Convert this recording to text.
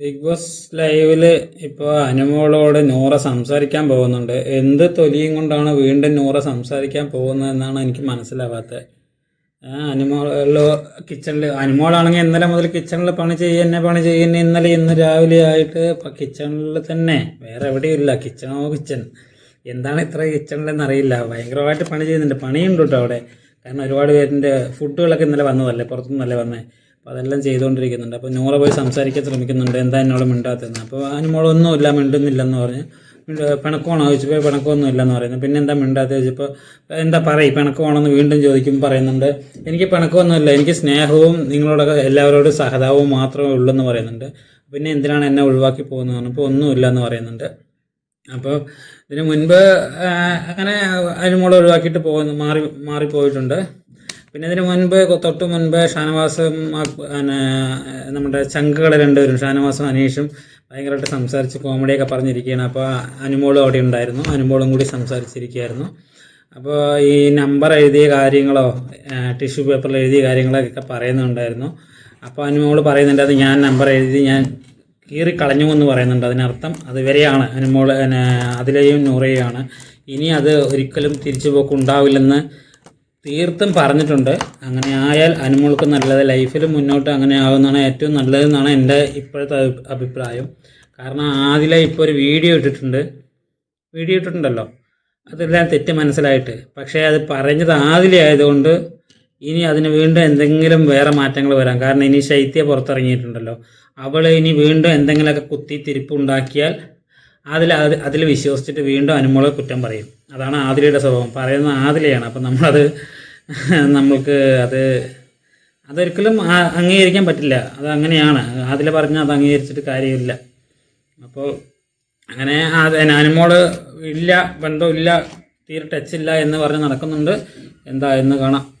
Big boss ലൈവിൽ ഇപ്പോൾ അനുമോളോട് നൂറ സംസാരിക്കാൻ പോകുന്നുണ്ട്. എന്ത് തൊലിയും കൊണ്ടാണ് വീണ്ടും നൂറ സംസാരിക്കാൻ പോകുന്നതെന്നാണ് എനിക്ക് മനസ്സിലാവാത്തത്. അനുമോളോ കിച്ചണിൽ അനുമോളാണെങ്കിൽ ഇന്നലെ മുതൽ കിച്ചണിൽ പണി ചെയ്യുന്ന പണി ചെയ്യുന്ന ഇന്നലെ ഇന്ന് രാവിലെ ആയിട്ട് ഇപ്പം കിച്ചണിൽ തന്നെ. വേറെ എവിടെയും ഇല്ല കിച്ചണോ കിച്ചൺ എന്താണ് ഇത്ര കിച്ചണിലെന്നറിയില്ല ഭയങ്കരമായിട്ട് പണി ചെയ്യുന്നുണ്ട്. പണിയുണ്ട് കേട്ടോ അവിടെ. കാരണം ഒരുപാട് പേരിന്റെ ഫുഡുകളൊക്കെ ഇന്നലെ വന്നതല്ലേ? പുറത്തുനിന്നല്ലേ വന്നേ? അപ്പോൾ അതെല്ലാം ചെയ്തുകൊണ്ടിരിക്കുന്നുണ്ട്. അപ്പോൾ നൂറ പോയി സംസാരിക്കാൻ ശ്രമിക്കുന്നുണ്ട്. എന്താ എന്നോട് മിണ്ടാത്തതെന്ന്. അപ്പോൾ അനുമോളൊന്നുമില്ല മിണ്ടുന്നില്ലെന്ന് പറഞ്ഞ്. പിണക്കമാണോ ചോദിച്ചപ്പോൾ പിണക്കമൊന്നും ഇല്ലെന്ന് പറയുന്നത് പിന്നെ എന്താ മിണ്ടാത്ത ചോദിച്ചപ്പോൾ എന്താ പറയും പിണക്കമാണെന്ന് വീണ്ടും ചോദിക്കും പറയുന്നുണ്ട്. എനിക്ക് പിണക്കമൊന്നുമില്ല എനിക്ക് സ്നേഹവും നിങ്ങളോടൊക്കെ എല്ലാവരോടും സഹതാവും മാത്രമേ ഉള്ളൂ എന്ന് പറയുന്നുണ്ട്. പിന്നെ എന്തിനാണ് എന്നെ ഒഴിവാക്കി പോകുന്നത് പറഞ്ഞപ്പോൾ ഒന്നുമില്ല എന്ന് പറയുന്നുണ്ട്. അപ്പോൾ ഇതിന് മുൻപ് അങ്ങനെ അനുമോളെ ഒഴിവാക്കിയിട്ട് പോകുന്നു. മാറി മാറിപ്പോയിട്ടുണ്ട്. പിന്നെ ഇതിന് മുൻപ് തൊട്ട് മുൻപ് ഷാനവാസും പിന്നെ നമ്മുടെ ചങ്കുകൾ രണ്ടുപേരും ഷാനവാസും അനീഷും ഭയങ്കരമായിട്ട് സംസാരിച്ച് കോമഡിയൊക്കെ പറഞ്ഞിരിക്കുകയാണ്. അപ്പോൾ അനുമോളും അവിടെ ഉണ്ടായിരുന്നു. അനുമോളും കൂടി സംസാരിച്ചിരിക്കുകയായിരുന്നു. അപ്പോൾ ഈ നമ്പർ എഴുതിയ കാര്യങ്ങളോ ടിഷ്യൂ പേപ്പറിൽ എഴുതിയ കാര്യങ്ങളൊക്കെ പറയുന്നുണ്ടായിരുന്നു. അപ്പോൾ അനുമോൾ പറയുന്നുണ്ട് അത് ഞാൻ നമ്പർ എഴുതി ഞാൻ കീറി കളഞ്ഞു എന്ന് പറയുന്നുണ്ട്. അതിനർത്ഥം അതുവരെയാണ്. അനുമോൾ അനുമോൾ അതിലെയും നൂറയാണ് ഇനി അത് ഒരിക്കലും തിരിച്ചു പോക്ക് ഉണ്ടാവില്ലെന്ന് തീർത്തും പറഞ്ഞിട്ടുണ്ട്. അങ്ങനെ ആയാൽ അനുമോൾക്ക് നല്ലത് ലൈഫിൽ മുന്നോട്ട് അങ്ങനെ ആകുന്നതാണ് ഏറ്റവും നല്ലതെന്നാണ് എന്റെ ഇപ്പോഴത്തെ അഭിപ്രായം. കാരണം ആദില ഇപ്പോൾ ഒരു വീഡിയോ ഇട്ടിട്ടുണ്ട്. വീഡിയോ ഇട്ടിട്ടുണ്ടല്ലോ. അതെല്ലാം തെറ്റ് മനസ്സിലായിട്ട്. പക്ഷേ അത് പറഞ്ഞത് ആദില ആയതുകൊണ്ട് ഇനി അതിന് വീണ്ടും എന്തെങ്കിലും വേറെ മാറ്റങ്ങൾ വരാം. കാരണം ഇനി ശൈത്യ പുറത്തിറങ്ങിയിട്ടുണ്ടല്ലോ. അവൾ ഇനി വീണ്ടും എന്തെങ്കിലുമൊക്കെ കുത്തി തിരിപ്പുണ്ടാക്കിയാൽ അതിൽ അതിൽ വിശ്വസിച്ചിട്ട് വീണ്ടും അനുമോളെ കുറ്റം പറയും. അതാണ് ആദിലയുടെ സ്വഭാവം. പറയുന്നത് ആദിലയാണ്. അപ്പം നമ്മളത് നമ്മൾക്ക് അത് അതൊരിക്കലും അംഗീകരിക്കാൻ പറ്റില്ല. അത് അങ്ങനെയാണ്. ആദില പറഞ്ഞാൽ അത് അംഗീകരിച്ചിട്ട് കാര്യമില്ല. അപ്പോൾ അങ്ങനെ അനുമോൾ ഇല്ല ബന്ധമില്ല തീരെ ടച്ചില്ല എന്ന് പറഞ്ഞ് നടക്കുന്നുണ്ട്. എന്താ എന്ന് കാണാം.